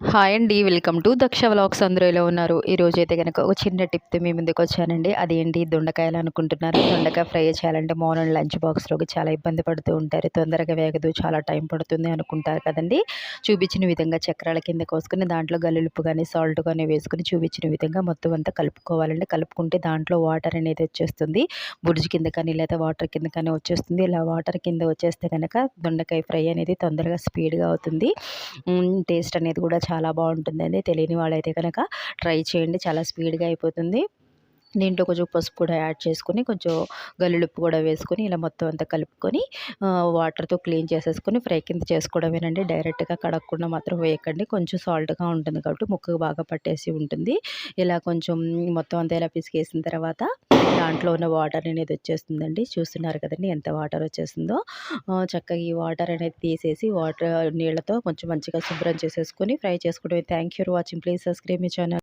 Hi అండి welcome to Daksha vlogs అందరూ ఎలా ఉన్నారు? ఈరోజు అయితే కనుక ఒక చిన్న టిప్తో మీ ముందుకు వచ్చానండి. అదేంటి? దొండకాయలు అనుకుంటున్నారు? దొండకాయ ఫ్రై చేయాలంటే మార్నింగ్ లంచ్ బాక్స్లోకి చాలా ఇబ్బంది పడుతూ ఉంటారు. తొందరగా వేగదు చాలా టైం పడుతుంది అనుకుంటారు కదండి. చూపించిన విధంగా చక్రాల కింద కోసుకుని దాంట్లో గల్లులుప్పు కానీ సాల్ట్ కానీ వేసుకుని చూపించిన విధంగా మొత్తం అంతా కలుపుకోవాలండి. కలుపుకుంటే దాంట్లో వాటర్ అనేది వచ్చేస్తుంది. బుర్జి కింద కానీ లేదా వాటర్ కింద కానీ వచ్చేస్తుంది. ఇలా వాటర్ కింద వచ్చేస్తే కనుక దొండకాయ ఫ్రై అనేది తొందరగా స్పీడ్గా అవుతుంది. టేస్ట్ అనేది కూడా చాలా బాగుంటుందండి. తెలియని వాళ్ళైతే కనుక ట్రై చేయండి. చాలా స్పీడ్గా అయిపోతుంది. దీంట్లో కొంచెం పసుపు కూడా యాడ్ చేసుకొని కొంచెం గల్లులుప్పు కూడా వేసుకొని ఇలా మొత్తం అంతా కలుపుకొని వాటర్తో క్లీన్ చేసేసుకొని ఫ్రై కింద చేసుకోవడమేనండి. డైరెక్ట్గా కడగకుండా మాత్రం వేయకండి. కొంచెం సాల్ట్గా ఉంటుంది కాబట్టి ముక్కకు బాగా పట్టేసి ఉంటుంది. ఇలా కొంచెం మొత్తం అంతా ఇలా పిసికేసిన తర్వాత దాంట్లో ఉన్న వాటర్ అనేది వచ్చేస్తుందండి. చూస్తున్నారు కదండి ఎంత వాటర్ వచ్చేసిందో చక్కగా ఈ వాటర్ అనేది తీసేసి వాటర్ నీళ్ళతో కొంచెం మంచిగా శుభ్రం చేసేసుకొని ఫ్రై చేసుకోవడం thank you for watching. Please subscribe me channel.